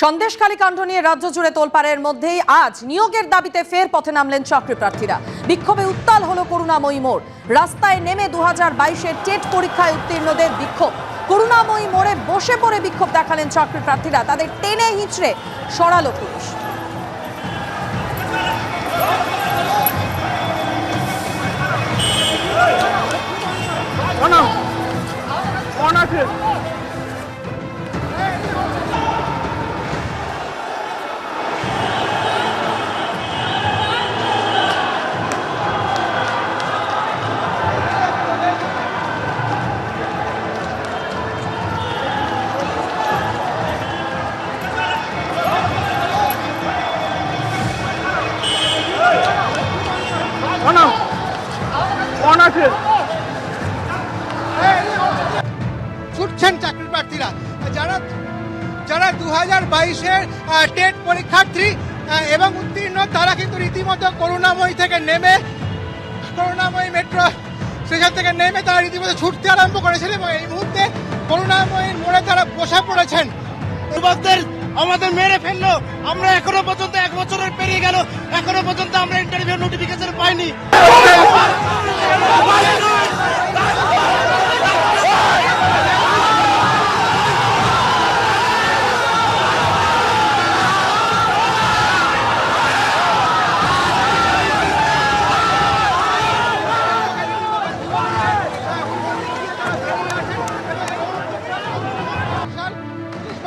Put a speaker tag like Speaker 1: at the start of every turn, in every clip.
Speaker 1: সন্দেশখালী কাণ্ড নিয়ে রাজ্য জুড়ে তোলপাড়ের মধ্যেই আজ নিয়োগের দাবিতে ফের পথে নামলেন চাকরি প্রার্থীরা বিক্ষোভে উত্তাল হলো করুণাময়ী মোড়। রাস্তায় নেমে দু হাজার বাইশের টেট পরীক্ষায় উত্তীর্ণদের বিক্ষোভ। করুণাময়ী মোড়ে বসে পড়ে বিক্ষোভ দেখালেন চাকরি প্রার্থীরা তাদের টেনে হিঁচড়ে সরালো পুলিশ।
Speaker 2: অনাথে
Speaker 3: ছুটছেন চাকরি প্রার্থীরা। যারা যারা দু হাজার বাইশের টেট পরীক্ষার্থী এবং উত্তীর্ণ তারা কিন্তু রীতিমতো করুণাময়ী থেকে নেমে করুণাময়ী মেট্রো স্টেশন থেকে নেমে তারা রীতিমতো ছুটতে আরম্ভ করেছেন এবং এই মুহূর্তে করুণাময়ীর মোড়ে তারা বসে পড়েছেন।
Speaker 4: যুবকদের আমাদের মেরে ফেলল। আমরা এখনও পর্যন্ত এক বছরের পেরিয়ে গেল। এখনও পর্যন্ত আমরা ইন্টারভিউ নোটিফিকেশন পাইনি।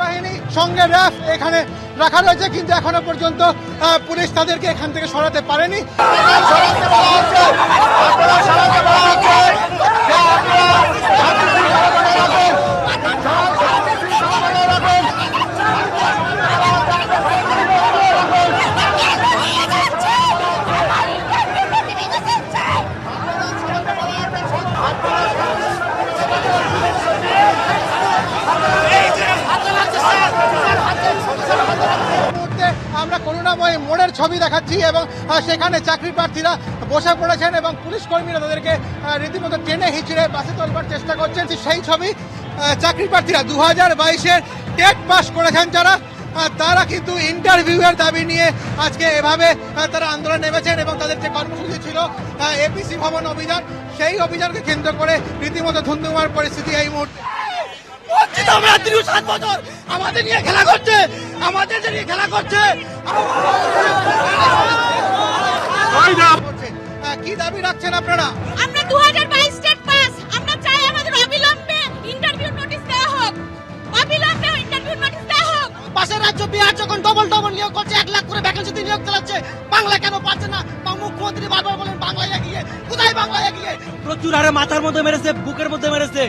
Speaker 3: বাহিনী সঙ্গে র্যাফ এখানে রাখা রয়েছে, কিন্তু এখনও পর্যন্ত পুলিশ তাদেরকে এখান থেকে সরাতে পারেনি। করুণাময় মোড়ের ছবি দেখাচ্ছি এবং সেখানে চাকরি প্রার্থীরা বসে পড়েছেন এবং পুলিশ কর্মীরা তাদেরকে রীতিমতো টেনে হিচড়ে বাসে তোলবার চেষ্টা করছেন। সেই ছবি চাকরি প্রার্থীরা দু হাজার বাইশের টেট পাস করেছেন যারা। তারা কিন্তু ইন্টারভিউয়ের দাবি নিয়ে আজকে এভাবে তারা আন্দোলন নেমেছেন এবং তাদের যে কর্মসূচি ছিল এপিসি ভবন অভিযান, সেই অভিযানকে কেন্দ্র করে রীতিমতো ধুন্ধুমার পরিস্থিতি এই মুহূর্তে
Speaker 4: বঞ্চিত আমরা দীর্ঘ সাত বছর আমাদের নিয়ে খেলা করছে আমাদের নিয়ে খেলা করছে।
Speaker 3: কি দাবি রাখছেন আপনারা
Speaker 5: আমরা 2022 স্টেট পাস
Speaker 4: বিহার যখন ডবল ডবল নিয়োগ করছে এক লাখ করে ভ্যাকেন্সিতে নিয়োগ চালাচ্ছে বাংলা কেন পাচ্ছে না? বা মুখ্যমন্ত্রী বারবার বলেন বাংলায় এগিয়ে। কোথায় বাংলায় এগিয়ে?
Speaker 6: প্রচুর হারে মাথার মধ্যে মেরেছে বুকের মধ্যে মেরেছে।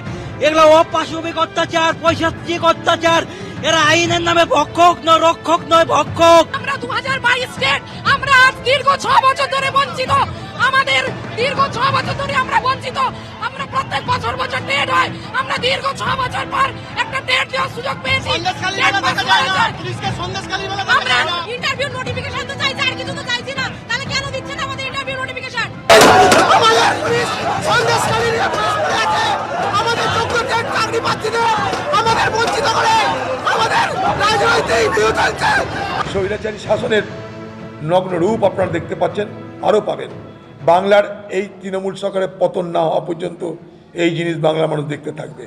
Speaker 6: এগুলো অপাশবিক অত্যাচার পৈশাচিক অত্যাচার। এরা আইনের নামে ভক্ষক নয় রক্ষক নয় ভক্ষক।
Speaker 5: আমরা 2022 স্টেট আমরা আজ দীর্ঘ 6 বছর ধরে বঞ্চিত। আমাদের দীর্ঘ 6 বছর ধরে আমরা বঞ্চিত। আমরা প্রত্যেক বছর বছর ডেট হয় আমরা দীর্ঘ 6 বছর পর সুযোগ পেয়েছি। আমরা ইন্টারভিউ নোটিফিকেশন তো চাইছি আর কিছু তো চাইছি না। তাহলে কেন দিচ্ছে না আমাদের ইন্টারভিউ নোটিফিকেশন
Speaker 4: আমাদের পুলিশ চাকরি পাচ্ছে না। আমাদের বঞ্চিত করে। আমাদের রাজনৈতিক ভিউ চলছে।
Speaker 7: স্বৈরাচারী শাসনের নগ্ন রূপ আপনারা দেখতে পাচ্ছেন আরও পাবেন। বাংলার এই তৃণমূল সরকারের পতন না হওয়া পর্যন্ত এই জিনিস বাংলার মানুষ দেখতে থাকবে।